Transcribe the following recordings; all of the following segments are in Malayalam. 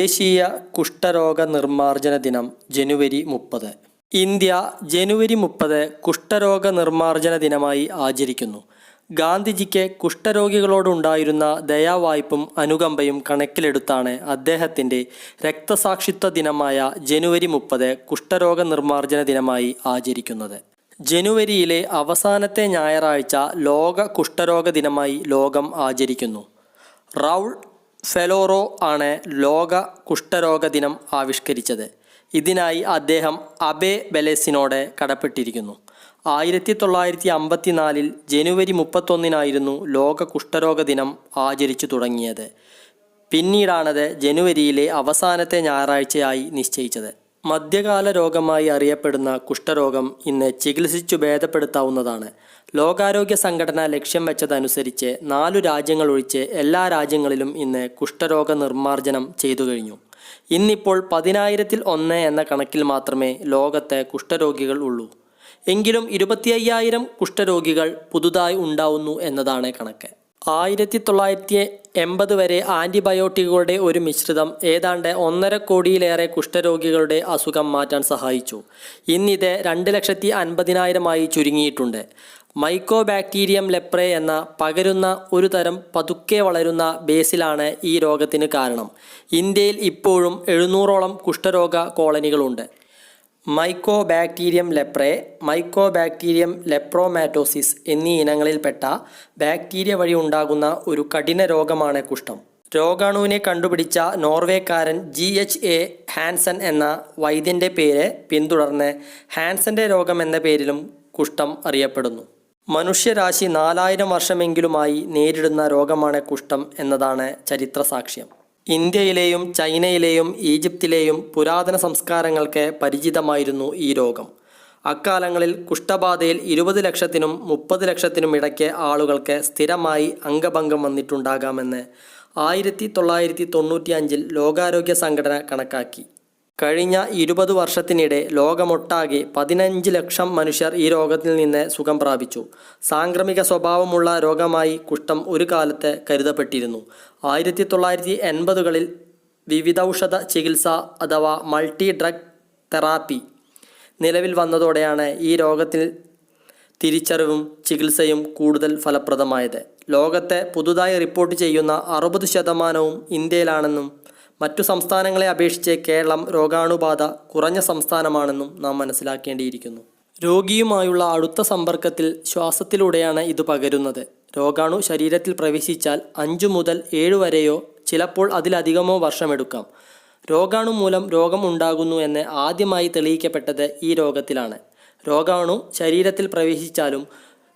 ദേശീയ കുഷ്ഠരോഗ നിർമ്മാർജന ദിനം ജനുവരി മുപ്പത്. ഇന്ത്യ ജനുവരി മുപ്പത് കുഷ്ഠരോഗ നിർമ്മാർജന ദിനമായി ആചരിക്കുന്നു. ഗാന്ധിജിക്ക് കുഷ്ഠരോഗികളോടുണ്ടായിരുന്ന ദയാവായ്പും അനുകമ്പയും കണക്കിലെടുത്താണ് അദ്ദേഹത്തിന്റെ രക്തസാക്ഷിത്വ ദിനമായ ജനുവരി മുപ്പത് കുഷ്ഠരോഗ നിർമ്മാർജന ദിനമായി ആചരിക്കുന്നത്. ജനുവരിയിലെ അവസാനത്തെ ഞായറാഴ്ച ലോക കുഷ്ഠരോഗ ദിനമായി ലോകം ആചരിക്കുന്നു. റൗൾ ഫെലോറോ ആണ് ലോക കുഷ്ഠരോഗ ദിനം ആവിഷ്കരിച്ചത്. ഇതിനായി അദ്ദേഹം അബേ ബെലേസിനോട് കടപ്പെട്ടിരിക്കുന്നു. ആയിരത്തി തൊള്ളായിരത്തി അമ്പത്തിനാലിൽ ജനുവരി മുപ്പത്തൊന്നിനായിരുന്നു ലോക കുഷ്ഠരോഗ ദിനം ആചരിച്ചു തുടങ്ങിയത്. പിന്നീടാണത് ജനുവരിയിലെ അവസാനത്തെ ഞായറാഴ്ചയായി നിശ്ചയിച്ചത്. മധ്യകാല രോഗമായി അറിയപ്പെടുന്ന കുഷ്ഠരോഗം ഇന്ന് ചികിത്സിച്ചു ഭേദപ്പെടുത്താവുന്നതാണ്. ലോകാരോഗ്യ സംഘടന ലക്ഷ്യം വെച്ചതനുസരിച്ച് നാലു രാജ്യങ്ങൾ ഒഴിച്ച് എല്ലാ രാജ്യങ്ങളിലും ഇന്ന് കുഷ്ഠരോഗ നിർമ്മാർജനം ചെയ്തു കഴിഞ്ഞു. ഇന്നിപ്പോൾ പതിനായിരത്തിൽ ഒന്ന് എന്ന കണക്കിൽ മാത്രമേ ലോകത്തെ കുഷ്ഠരോഗികൾ ഉള്ളൂ. എങ്കിലും ഇരുപത്തി അയ്യായിരം കുഷ്ഠരോഗികൾ പുതുതായി ഉണ്ടാവുന്നു എന്നതാണ് കണക്ക്. ആയിരത്തി തൊള്ളായിരത്തി എൺപത് വരെ ആന്റിബയോട്ടിക്കുകളുടെ ഒരു മിശ്രിതം ഏതാണ്ട് ഒന്നര കോടിയിലേറെ കുഷ്ഠരോഗികളുടെ അസുഖം മാറ്റാൻ സഹായിച്ചു. ഇന്നിത് രണ്ട് ലക്ഷത്തി അൻപതിനായിരമായി ചുരുങ്ങിയിട്ടുണ്ട്. മൈക്കോ ബാക്ടീരിയം ലെപ്രെ എന്ന പകരുന്ന ഒരു തരം പതുക്കെ വളരുന്ന ബേസിലാണ് ഈ രോഗത്തിന് കാരണം. ഇന്ത്യയിൽ ഇപ്പോഴും എഴുന്നൂറോളം കുഷ്ഠരോഗ കോളനികളുണ്ട്. Mycobacterium leprae mycobacterium lepromatosis എന്നീ ഇനങ്ങളിൽപ്പെട്ട ബാക്ടീരിയ വഴി ഉണ്ടാകുന്ന ഒരു കഠിന രോഗമാണ് കുഷ്ഠം. രോഗാണുവിനെ കണ്ടുപിടിച്ച നോർവേക്കാരൻ ജി എച്ച് എ ഹാൻസൺ എന്ന വൈദ്യന്റെ പേര് പിന്തുടർന്ന് ഹാൻസന്റെ രോഗം എന്ന പേരിലും കുഷ്ഠം അറിയപ്പെടുന്നു. മനുഷ്യരാശി നാലായിരം വർഷമെങ്കിലുമായി നേരിടുന്ന രോഗമാണ് കുഷ്ഠം എന്നതാണ് ചരിത്ര സാക്ഷ്യം ഇന്ത്യയിലെയും ചൈനയിലെയും ഈജിപ്തിലെയും പുരാതന സംസ്കാരങ്ങൾക്ക് പരിചിതമായിരുന്നു ഈ രോഗം. അക്കാലങ്ങളിൽ കുഷ്ഠബാധയിൽ ഇരുപത് ലക്ഷത്തിനും മുപ്പത് ലക്ഷത്തിനും ഇടയ്ക്ക് ആളുകൾക്ക് സ്ഥിരമായി അംഗഭംഗം വന്നിട്ടുണ്ടാകാമെന്ന് ആയിരത്തി തൊള്ളായിരത്തി തൊണ്ണൂറ്റി അഞ്ചിൽ ലോകാരോഗ്യ സംഘടന കണക്കാക്കി. കഴിഞ്ഞ ഇരുപത് വർഷത്തിനിടെ ലോകമൊട്ടാകെ പതിനഞ്ച് ലക്ഷം മനുഷ്യർ ഈ രോഗത്തിൽ നിന്ന് സുഖം പ്രാപിച്ചു. സാംക്രമിക സ്വഭാവമുള്ള രോഗമായി കുഷ്ഠം ഒരു കാലത്ത് കരുതപ്പെട്ടിരുന്നു. ആയിരത്തി തൊള്ളായിരത്തി എൺപതുകളിൽ വിവിധൌഷധ ചികിത്സ അഥവാ മൾട്ടി ഡ്രഗ് തെറാപ്പി നിലവിൽ വന്നതോടെയാണ് ഈ രോഗത്തിൽ തിരിച്ചറിവും ചികിത്സയും കൂടുതൽ ഫലപ്രദമായത്. ലോകത്തെ പുതുതായി റിപ്പോർട്ട് ചെയ്യുന്ന അറുപത് ശതമാനവും ഇന്ത്യയിലാണെന്നും മറ്റു സംസ്ഥാനങ്ങളെ അപേക്ഷിച്ച് കേരളം രോഗാണുബാധ കുറഞ്ഞ സംസ്ഥാനമാണെന്നും നാം മനസ്സിലാക്കേണ്ടിയിരിക്കുന്നു. രോഗിയുമായുള്ള അടുത്ത സമ്പർക്കത്തിൽ ശ്വാസത്തിലൂടെയാണ് ഇത് പകരുന്നത്. രോഗാണു ശരീരത്തിൽ പ്രവേശിച്ചാൽ അഞ്ചു മുതൽ ഏഴ് വരെയോ ചിലപ്പോൾ അതിലധികമോ വർഷമെടുക്കാം. രോഗാണു മൂലം രോഗം ഉണ്ടാകുന്നു എന്ന് ആദ്യമായി തെളിയിക്കപ്പെട്ടത് ഈ രോഗത്തിലാണ്. രോഗാണു ശരീരത്തിൽ പ്രവേശിച്ചാലും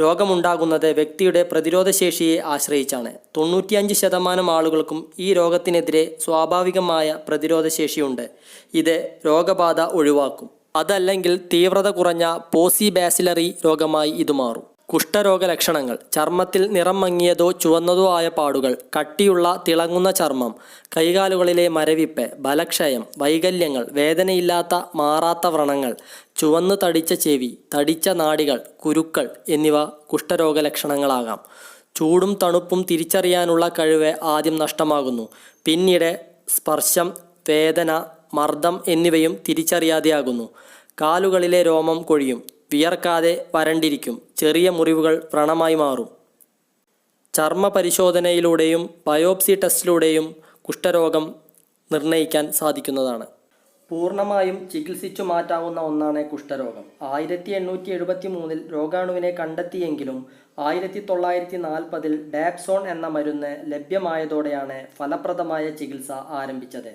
രോഗമുണ്ടാകുന്നത് വ്യക്തിയുടെ പ്രതിരോധശേഷിയെ ആശ്രയിച്ചാണ്. തൊണ്ണൂറ്റിയഞ്ച് ശതമാനം ആളുകൾക്കും ഈ രോഗത്തിനെതിരെ സ്വാഭാവികമായ പ്രതിരോധശേഷിയുണ്ട്. ഇത് രോഗബാധ ഒഴിവാക്കും. അതല്ലെങ്കിൽ തീവ്രത കുറഞ്ഞ പോസി ബാസിലറി രോഗമായി ഇത് മാറും. കുഷ്ഠരോഗ ലക്ഷണങ്ങൾ ചർമ്മത്തിൽ നിറം മങ്ങിയതോ ചുവന്നതോ ആയ പാടുകൾ കട്ടിയുള്ള തിളങ്ങുന്ന ചർമ്മം കൈകാലുകളിലെ മരവിപ്പ് ബലക്ഷയം വൈകല്യങ്ങൾ വേദനയില്ലാത്ത മാറാത്ത വ്രണങ്ങൾ ചുവന്ന് തടിച്ച ചെവി തടിച്ച നാടികൾ കുരുക്കൾ എന്നിവ കുഷ്ഠരോഗ ലക്ഷണങ്ങളാകാം ചൂടും തണുപ്പും തിരിച്ചറിയാനുള്ള കഴിവ് ആദ്യം നഷ്ടമാകുന്നു. പിന്നീട് സ്പർശം വേദന മർദ്ദം എന്നിവയും തിരിച്ചറിയാതെയാകുന്നു. കാലുകളിലെ രോമം കൊഴിയും വിയർക്കാതെ വരണ്ടിരിക്കും. ചെറിയ മുറിവുകൾ വ്രണമായി മാറും. ചർമ്മ പരിശോധനയിലൂടെയും ബയോപ്സി ടെസ്റ്റിലൂടെയും കുഷ്ഠരോഗം നിർണയിക്കാൻ സാധിക്കുന്നതാണ്. പൂർണമായും ചികിത്സിച്ചു മാറ്റാവുന്ന ഒന്നാണ് കുഷ്ഠരോഗം. ആയിരത്തി എണ്ണൂറ്റി എഴുപത്തി മൂന്നിൽ രോഗാണുവിനെ കണ്ടെത്തിയെങ്കിലും ആയിരത്തി തൊള്ളായിരത്തി നാൽപ്പതിൽ ഡാപ്സോൺ എന്ന മരുന്ന് ലഭ്യമായതോടെയാണ് ഫലപ്രദമായ ചികിത്സ ആരംഭിച്ചത്.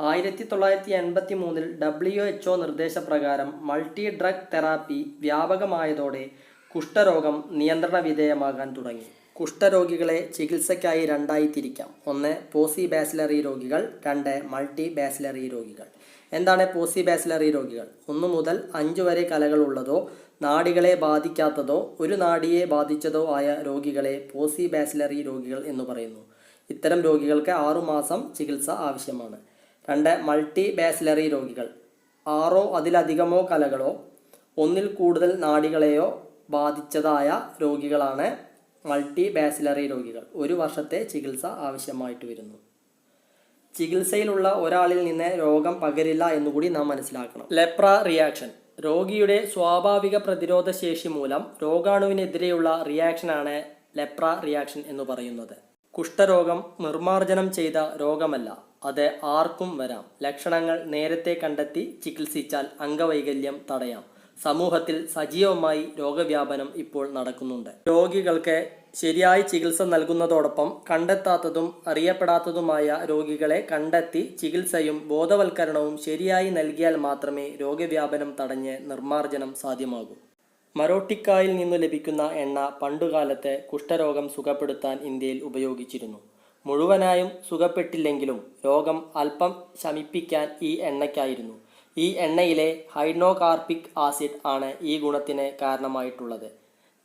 ആയിരത്തി തൊള്ളായിരത്തി എൺപത്തി മൂന്നിൽ ഡബ്ല്യു എച്ച് ഒ നിർദ്ദേശപ്രകാരം മൾട്ടി ഡ്രഗ് തെറാപ്പി വ്യാപകമായതോടെ കുഷ്ഠരോഗം നിയന്ത്രണ വിധേയമാകാൻ തുടങ്ങി. കുഷ്ഠരോഗികളെ ചികിത്സയ്ക്കായി രണ്ടായി തിരിക്കാം. ഒന്ന് പോസി ബാസിലറി രോഗികൾ. രണ്ട് മൾട്ടി ബാസിലറി രോഗികൾ. എന്താണ് പോസി ബാസിലറി രോഗികൾ? ഒന്നു മുതൽ അഞ്ച് വരെ കലകളുള്ളതോ നാടികളെ ബാധിക്കാത്തതോ ഒരു നാടിയെ ബാധിച്ചതോ ആയ രോഗികളെ പോസി ബാസിലറി രോഗികൾ എന്ന് പറയുന്നു. ഇത്തരം രോഗികൾക്ക് ആറുമാസം ചികിത്സ ആവശ്യമാണ്. രണ്ട് മൾട്ടി ബാസിലറി രോഗികൾ. ആറോ അതിലധികമോ കലകളോ ഒന്നിൽ കൂടുതൽ നാടികളെയോ ബാധിച്ചതായ രോഗികളാണ് മൾട്ടി ബാസിലറി രോഗികൾ. ഒരു വർഷത്തെ ചികിത്സ ആവശ്യമായിട്ട് വരുന്നു. ചികിത്സയിലുള്ള ഒരാളിൽ നിന്ന് രോഗം പകരില്ല എന്നുകൂടി നാം മനസ്സിലാക്കണം. ലെപ്ര റിയാക്ഷൻ രോഗിയുടെ സ്വാഭാവിക പ്രതിരോധ ശേഷി മൂലം രോഗാണുവിനെതിരെയുള്ള റിയാക്ഷനാണ് ലെപ്ര റിയാക്ഷൻ എന്ന് പറയുന്നത്. കുഷ്ഠരോഗം നിർമ്മാർജനം ചെയ്ത രോഗമല്ല. അത് ആർക്കും വരാം. ലക്ഷണങ്ങൾ നേരത്തെ കണ്ടെത്തി ചികിത്സിച്ചാൽ അംഗവൈകല്യം തടയാം. സമൂഹത്തിൽ സജീവമായി രോഗവ്യാപനം ഇപ്പോൾ നടക്കുന്നുണ്ട്. രോഗികൾക്ക് ശരിയായി ചികിത്സ നൽകുന്നതോടൊപ്പം കണ്ടെത്താത്തതും അറിയപ്പെടാത്തതുമായ രോഗികളെ കണ്ടെത്തി ചികിത്സയും ബോധവൽക്കരണവും ശരിയായി നൽകിയാൽ മാത്രമേ രോഗവ്യാപനം തടഞ്ഞ് നിർമ്മാർജനം സാധ്യമാകൂ. മരോട്ടിക്കായിൽ നിന്നു ലഭിക്കുന്ന എണ്ണ പണ്ടുകാലത്തെ കുഷ്ഠരോഗം സുഖപ്പെടുത്താൻ ഇന്ത്യയിൽ ഉപയോഗിച്ചിരുന്നു. മുഴുവനായും സുഖപ്പെട്ടില്ലെങ്കിലും രോഗം അല്പം ശമിപ്പിക്കാൻ ഈ എണ്ണയ്ക്കായിരുന്നു. ഈ എണ്ണയിലെ ഹൈഡ്രോകാർപ്പിക് ആസിഡ് ആണ് ഈ ഗുണത്തിന് കാരണമായിട്ടുള്ളത്.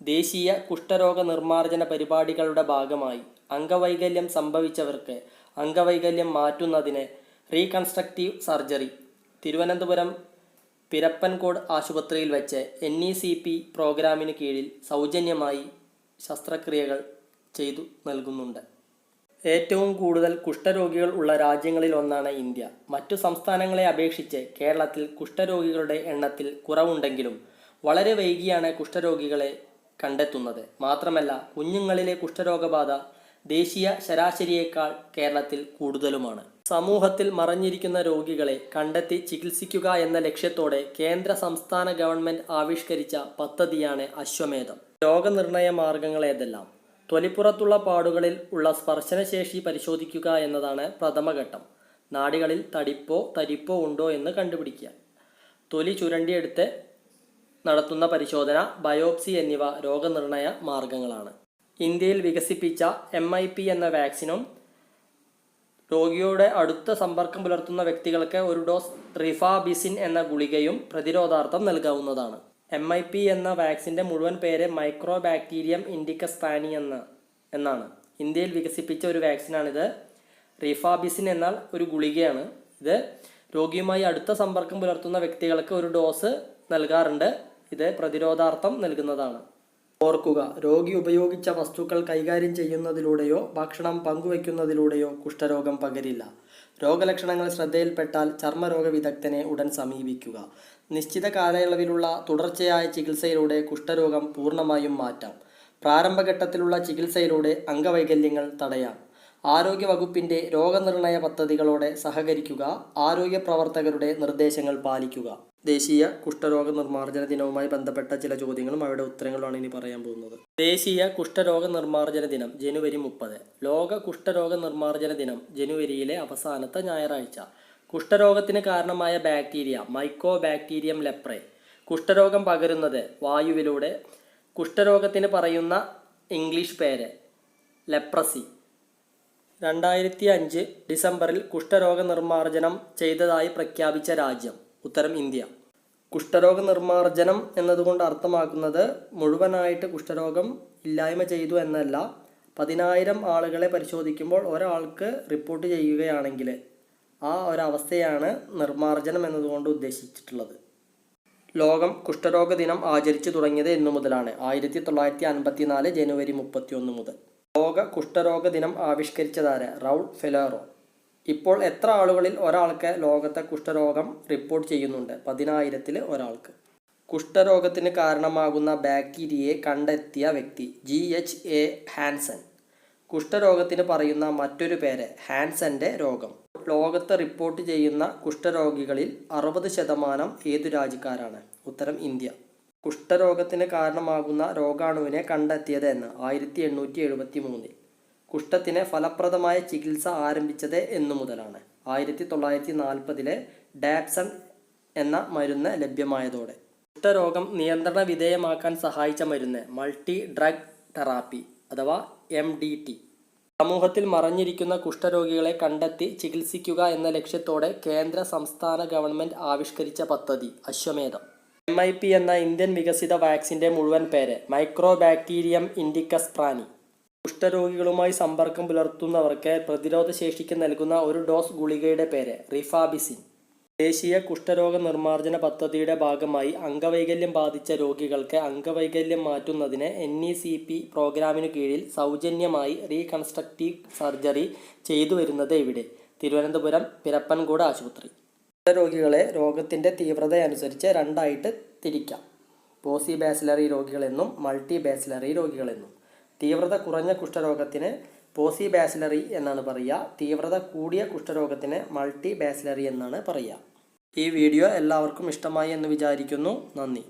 ദേശീയ കുഷ്ഠരോഗ നിർമ്മാർജന പരിപാടികളുടെ ഭാഗമായി അംഗവൈകല്യം സംഭവിച്ചവർക്ക് അംഗവൈകല്യം മാറ്റുന്നതിന് റീകൺസ്ട്രക്റ്റീവ് സർജറി തിരുവനന്തപുരം പിരപ്പൻകോട് ആശുപത്രിയിൽ വെച്ച് എൻ ഇ സി പി പ്രോഗ്രാമിന് കീഴിൽ സൗജന്യമായി ശസ്ത്രക്രിയകൾ ചെയ്തു നൽകുന്നുണ്ട്. ഏറ്റവും കൂടുതൽ കുഷ്ഠരോഗികൾ ഉള്ള രാജ്യങ്ങളിൽ ഒന്നാണ് ഇന്ത്യ. മറ്റു സംസ്ഥാനങ്ങളെ അപേക്ഷിച്ച് കേരളത്തിൽ കുഷ്ഠരോഗികളുടെ എണ്ണത്തിൽ കുറവുണ്ടെങ്കിലും വളരെ വൈകിയാണ് കുഷ്ഠരോഗികളെ കണ്ടെത്തുന്നത്. മാത്രമല്ല കുഞ്ഞുങ്ങളിലെ കുഷ്ഠരോഗബാധ ദേശീയ ശരാശരിയേക്കാൾ കേരളത്തിൽ കൂടുതലുമാണ്. സമൂഹത്തിൽ മറഞ്ഞിരിക്കുന്ന രോഗികളെ കണ്ടെത്തി ചികിത്സിക്കുക എന്ന ലക്ഷ്യത്തോടെ കേന്ദ്ര സംസ്ഥാന ഗവൺമെന്റ് ആവിഷ്കരിച്ച പദ്ധതിയാണ് അശ്വമേധം. രോഗനിർണയ മാർഗങ്ങൾ ഏതെല്ലാം തൊലിപ്പുറത്തുള്ള പാടുകളിൽ ഉള്ള സ്പർശനശേഷി പരിശോധിക്കുക എന്നതാണ് പ്രഥമഘട്ടം നാടികളിൽ തടിപ്പോ തരിപ്പോ ഉണ്ടോ എന്ന് കണ്ടുപിടിക്കുക. തൊലി ചുരണ്ടിയെടുത്ത് നടത്തുന്ന പരിശോധന ബയോപ്സി എന്നിവ രോഗനിർണയ മാർഗങ്ങളാണ്. ഇന്ത്യയിൽ വികസിപ്പിച്ച എം ഐ പി എന്ന വാക്സിനും രോഗിയുടെ അടുത്ത സമ്പർക്കം പുലർത്തുന്ന വ്യക്തികൾക്ക് ഒരു ഡോസ് റിഫാബിസിൻ എന്ന ഗുളികയും പ്രതിരോധാർത്ഥം നൽകാവുന്നതാണ്. എം ഐ പി എന്ന വാക്സിന്റെ മുഴുവൻ പേര് മൈക്രോ ബാക്ടീരിയം ഇൻഡിക്കസ്പാനി എന്ന എന്നാണ്. ഇന്ത്യയിൽ വികസിപ്പിച്ച ഒരു വാക്സിനാണിത്. റിഫാബിസിൻ എന്നാൽ ഒരു ഗുളികയാണ്. ഇത് രോഗിയുമായി അടുത്ത സമ്പർക്കം പുലർത്തുന്ന വ്യക്തികൾക്ക് ഒരു ഡോസ് നൽകാറുണ്ട്. ഇത് പ്രതിരോധാർത്ഥം നൽകുന്നതാണ്. ഓർക്കുക രോഗി ഉപയോഗിച്ച വസ്തുക്കൾ കൈകാര്യം ചെയ്യുന്നതിലൂടെയോ ഭക്ഷണം പങ്കുവയ്ക്കുന്നതിലൂടെയോ കുഷ്ഠരോഗം പകരില്ല. രോഗലക്ഷണങ്ങൾ ശ്രദ്ധയിൽപ്പെട്ടാൽ ചർമ്മരോഗ വിദഗ്ധനെ ഉടൻ സമീപിക്കുക. നിശ്ചിത കാലയളവിലുള്ള തുടർച്ചയായ ചികിത്സയിലൂടെ കുഷ്ഠരോഗം പൂർണമായും മാറ്റാം. പ്രാരംഭഘട്ടത്തിലുള്ള ചികിത്സയിലൂടെ അംഗവൈകല്യങ്ങൾ തടയാം. ആരോഗ്യവകുപ്പിന്റെ രോഗനിർണയ പദ്ധതികളോടെ സഹകരിക്കുക ആരോഗ്യ പ്രവർത്തകരുടെ നിർദ്ദേശങ്ങൾ പാലിക്കുക. ദേശീയ കുഷ്ഠരോഗ നിർമ്മാർജന ദിനവുമായി ബന്ധപ്പെട്ട ചില ചോദ്യങ്ങളും അവയുടെ ഉത്തരങ്ങളുമാണ് ഇനി പറയാൻ പോകുന്നത്. ദേശീയ കുഷ്ഠരോഗ നിർമ്മാർജന ദിനം ജനുവരി മുപ്പത്. ലോക കുഷ്ഠരോഗ നിർമ്മാർജന ദിനം ജനുവരിയിലെ അവസാനത്തെ ഞായറാഴ്ച. കുഷ്ഠരോഗത്തിന് കാരണമായ ബാക്ടീരിയ മൈക്കോ ബാക്ടീരിയം ലെപ്രെ. കുഷ്ഠരോഗം പകരുന്നത് വായുവിലൂടെ. കുഷ്ഠരോഗത്തിന് പറയുന്ന ഇംഗ്ലീഷ് പേര് ലെപ്രസി. രണ്ടായിരത്തി അഞ്ച് ഡിസംബറിൽ കുഷ്ഠരോഗ നിർമ്മാർജനം ചെയ്തതായി പ്രഖ്യാപിച്ച രാജ്യം ഉത്തരം ഇന്ത്യ. കുഷ്ഠരോഗ നിർമ്മാർജനം എന്നതുകൊണ്ട് അർത്ഥമാക്കുന്നത് മുഴുവനായിട്ട് കുഷ്ഠരോഗം ഇല്ലായ്മ ചെയ്തു എന്നല്ല പതിനായിരം ആളുകളെ പരിശോധിക്കുമ്പോൾ ഒരാൾക്ക് റിപ്പോർട്ട് ചെയ്യുകയാണെങ്കിൽ ആ ഒരവസ്ഥയാണ് നിർമ്മാർജനം എന്നതുകൊണ്ട് ഉദ്ദേശിച്ചിട്ടുള്ളത്. ലോകം കുഷ്ഠരോഗ ദിനം ആചരിച്ചു തുടങ്ങിയത് എന്നു മുതലാണ് ആയിരത്തി തൊള്ളായിരത്തി അൻപത്തി നാല് ജനുവരി മുപ്പത്തി ഒന്ന് മുതൽ. ലോക കുഷ്ഠരോഗ ദിനം ആവിഷ്കരിച്ചതാര്? റൗൾ ഫെലാറോ. ഇപ്പോൾ എത്ര ആളുകളിൽ ഒരാൾക്ക് ലോകത്തെ കുഷ്ഠരോഗം റിപ്പോർട്ട് ചെയ്യുന്നുണ്ട്? പതിനായിരത്തിൽ ഒരാൾക്ക്. കുഷ്ഠരോഗത്തിന് കാരണമാകുന്ന ബാക്ടീരിയയെ കണ്ടെത്തിയ വ്യക്തി ജി എച്ച് എ ഹാൻസൺ. കുഷ്ഠരോഗത്തിന് പറയുന്ന മറ്റൊരു പേര് ഹാൻസന്റെ രോഗം. ലോകത്ത് റിപ്പോർട്ട് ചെയ്യുന്ന കുഷ്ഠരോഗികളിൽ അറുപത് ശതമാനം ഏതു രാജ്യക്കാരാണ്? ഉത്തരം ഇന്ത്യ. കുഷ്ഠരോഗത്തിന് കാരണമാകുന്ന രോഗാണുവിനെ കണ്ടെത്തിയത് എന്ന് ആയിരത്തി എണ്ണൂറ്റി എഴുപത്തി മൂന്നിൽ. കുഷ്ഠത്തിന് ഫലപ്രദമായ ചികിത്സ ആരംഭിച്ചത് എന്നു മുതലാണ്. ആയിരത്തി തൊള്ളായിരത്തി നാൽപ്പതിലെ ഡാപ്സൺ എന്ന മരുന്ന് ലഭ്യമായതോടെ. കുഷ്ഠരോഗം നിയന്ത്രണ വിധേയമാക്കാൻ സഹായിച്ച മരുന്ന് മൾട്ടി ഡ്രഗ് തെറാപ്പി അഥവാ എം ഡി ടി. സമൂഹത്തിൽ മറഞ്ഞിരിക്കുന്ന കുഷ്ഠരോഗികളെ കണ്ടെത്തി ചികിത്സിക്കുക എന്ന ലക്ഷ്യത്തോടെ കേന്ദ്ര സംസ്ഥാന ഗവൺമെന്റ് ആവിഷ്കരിച്ച പദ്ധതി അശ്വമേധം. എം ഐ പി എന്ന ഇന്ത്യൻ വികസിത വാക്സിന്റെ മുഴുവൻ പേര് മൈക്രോ ബാക്ടീരിയം ഇൻഡിക്കസ് പ്രാനി കുഷ്ഠരോഗികളുമായി സമ്പർക്കം പുലർത്തുന്നവർക്ക് പ്രതിരോധ ശേഷിക്ക് നൽകുന്ന ഒരു ഡോസ് ഗുളികയുടെ പേര് റിഫാബിസിൻ. ദേശീയ കുഷ്ഠരോഗ നിർമ്മാർജന പദ്ധതിയുടെ ഭാഗമായി അംഗവൈകല്യം ബാധിച്ച രോഗികൾക്ക് അംഗവൈകല്യം മാറ്റുന്നതിന് എൻ ഇ സി പി പ്രോഗ്രാമിനു കീഴിൽ സൗജന്യമായി റീകൺസ്ട്രക്റ്റീവ് സർജറി ചെയ്തു വരുന്നത് ഇവിടെ തിരുവനന്തപുരം പിരപ്പൻകൂട് ആശുപത്രി. രോഗികളെ രോഗത്തിന്റെ തീവ്രത അനുസരിച്ച് രണ്ടായിട്ട് തിരിക്കാം. പോസി ബാസിലറി രോഗികളെന്നും മൾട്ടി ബാസിലറി രോഗികളെന്നും. തീവ്രത കുറഞ്ഞ കുഷ്ഠരോഗത്തിന് പോസി ബാസിലറി എന്നാണ് പറയുക. തീവ്രത കൂടിയ കുഷ്ഠരോഗത്തിന് മൾട്ടി ബാസിലറി എന്നാണ് പറയുക. ഈ വീഡിയോ എല്ലാവർക്കും ഇഷ്ടമായി എന്ന് വിചാരിക്കുന്നു. നന്ദി.